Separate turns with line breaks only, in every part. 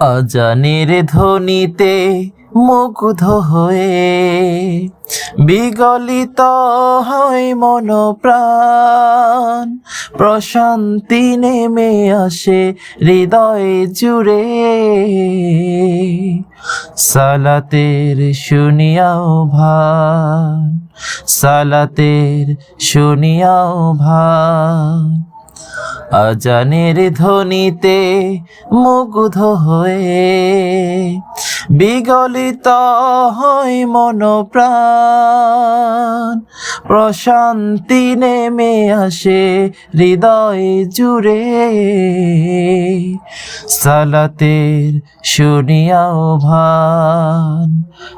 অজানের ধ্বনিতে মুগ্ধ হয়ে বিগলিত হয় মন প্রাণ প্রশান্তি নেমে আসে হৃদয় জুড়ে। সালাতের শুনিয়াও ভান, সালাতের শুনিয়াও ভান। আজানের ধ্বনিতে মুগ্ধ হয়ে বিগলিত হয় মন প্রাণ প্রশান্তি নেমে আসে হৃদয় জুড়ে। সালাতের শুনিয়াও ভান,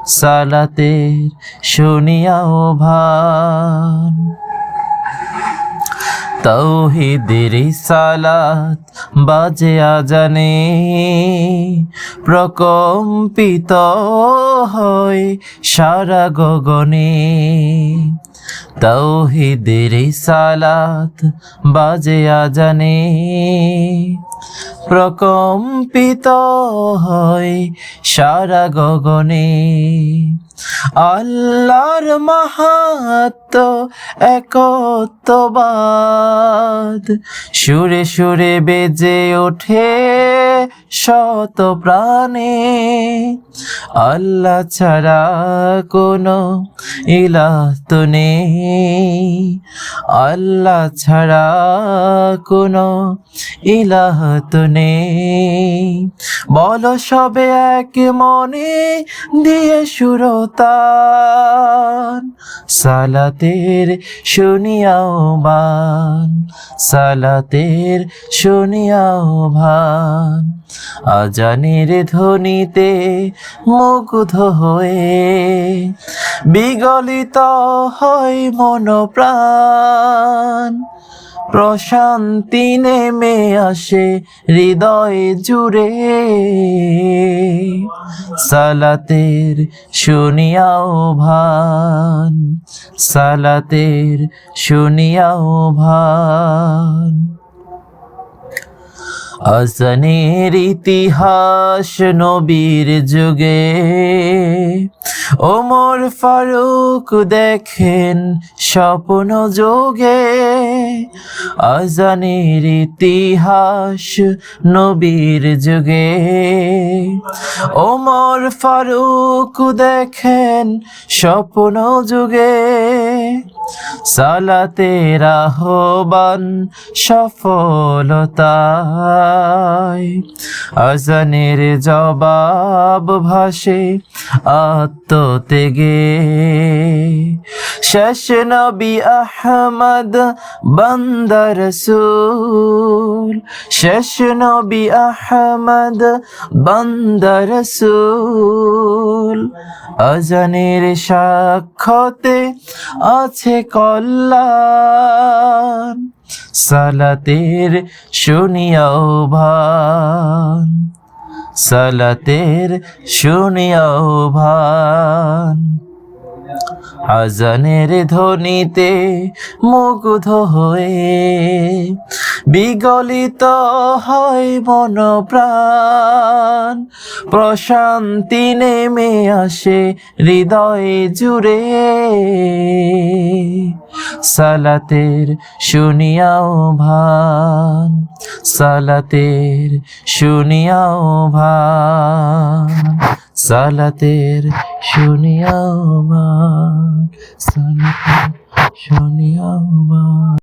সালাতের শুনিয়াও ভান। তৌহিদের সালাত বাজে আজানে প্রকম্পিত হয় সারা গগনে। তৌহিদের সালাত বাজে আজানে প্রকম্পিত হয় সারা গগনে। আল্লাহর মাহাত্ম একত্ববাদ। সুরে সুরে বেজে ওঠে শত প্রাণে আল্লাহ ছাড়া কোনো ইলাহ তো নেই। আল্লাহ ছাড়া কোনো ইলাহ তো নেই। বলো সবে এক মনে দিয়ে সুরতান, সালাতের শুনিয়াও বান, সালাতের শুনিয়াও ভান। আজানের ধ্বনিতে মুগ্ধ হয়ে বিগলিত হয় মন প্রাণ প্রশান্তি নেমে আসে হৃদয় জুড়ে। সালাতের শুনিয়াও ভান, সালাতের শুনিয়াও ভান। আসানের ইতিহাস নবীর যুগে। ওমর ফারুক দেখেন স্বপ্ন যোগে। আজানের ইতিহাস নবীর যুগে। ওমর ফারুক দেখেন স্বপ্ন যুগে। সালাতের আহ্বান সফলতায়। আজানের জবাব ভাসে আত্মতেগে শেষ নবী আহমদ বন্দর রসুল। শেষ নবী আহমদ বন্দর রসুল। আজানের সাক্ষতে আছে কল্যাণ। সালাতের শুনিয়াও ভান সালাতের শুনিয়াও ভান। আজানের ধ্বনিতে মুগ্ধ হয়ে বিগলিত হয় মন প্রাণ প্রশান্তি নেমে আসে হৃদয় জুড়ে। সালাতের শুনিয়াও ভান, সালাতের শুনিয়াও ভান, সালাতের শুনিয়াও ভান সালাতের শুনিয়াও ভান